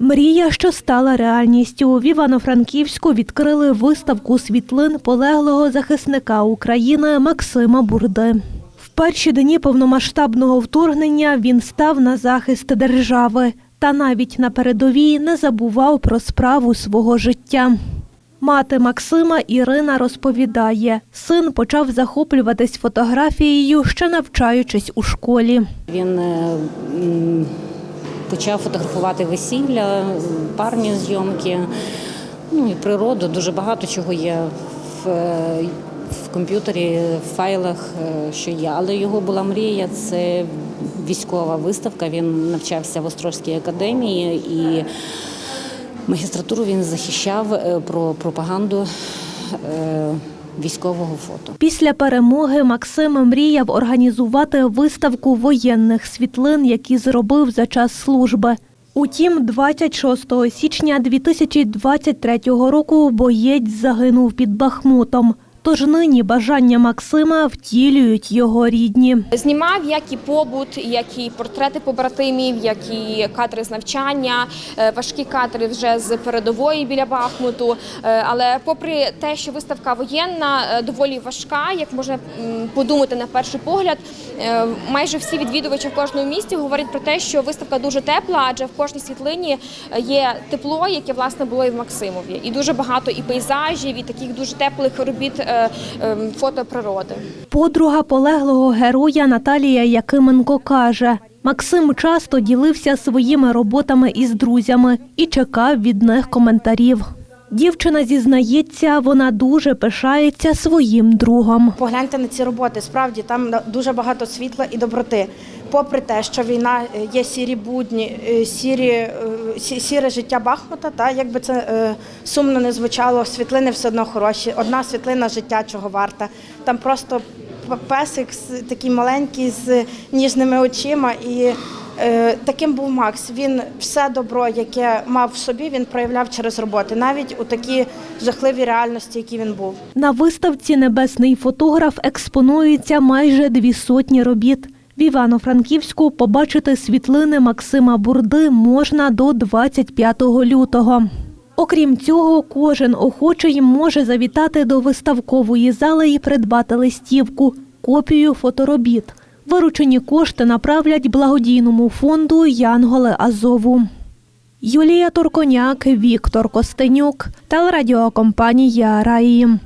Мрія, що стала реальністю. В Івано-Франківську відкрили виставку світлин полеглого захисника України Максима Бурди. В перші дні повномасштабного вторгнення він став на захист держави та навіть на передовій не забував про справу свого життя. Мати Максима Ірина розповідає, син почав захоплюватись фотографією, ще навчаючись у школі. Він е, почав фотографувати весілля, парні зйомки, ну і природу. Дуже багато чого є в, е, в комп'ютері, в файлах, е, що є. Але його була мрія це військова виставка. Він навчався в Острозькій академії і магістратуру він захищав е, про пропаганду військового фото. Після перемоги Максим мріяв організувати виставку воєнних світлин, які зробив за час служби. Утім, 26 січня 2023 року боєць загинув під Бахмутом. Тож нині бажання Максима втілюють його рідні. Знімав як і побут, як і портрети побратимів, як і кадри з навчання, е, важкі кадри вже з передової біля Бахмуту. Е, Але попри те, що виставка воєнна е, доволі важка, як можна подумати на перший погляд, майже всі відвідувачі в кожному місті говорять про те, що виставка дуже тепла, адже в кожній світлині є тепло, яке власне було і в Максимові, і дуже багато і пейзажів, і таких дуже теплих робіт фото природи. Подруга полеглого героя Наталія Якименко каже, Максим часто ділився своїми роботами із друзями і чекав від них коментарів. Дівчина зізнається, вона дуже пишається своїм другом. Погляньте на ці роботи. Справді там дуже багато світла і доброти. Попри те, що війна е, є сірі будні, е, сірі, е, сіре життя Бахмута, та як би це сумно не звучало, світлини все одно хороші. Одна світлина життя чого варта. Там просто песик такий маленький з ніжними очима і. Е, Таким був Макс. Він все добро, яке мав в собі, він проявляв через роботи, навіть у такі жахливі реальності, які він був. На виставці Небесний фотограф експонується майже дві сотні робіт. В Івано-Франківську побачити світлини Максима Бурди можна до 25 лютого. Окрім цього, кожен охочий може завітати до виставкової зали і придбати листівку, копію фоторобіт. Виручені кошти направлять благодійному фонду Янголи Азову. Юлія Турконяк, Віктор Костенюк, телерадіокомпанія Раї.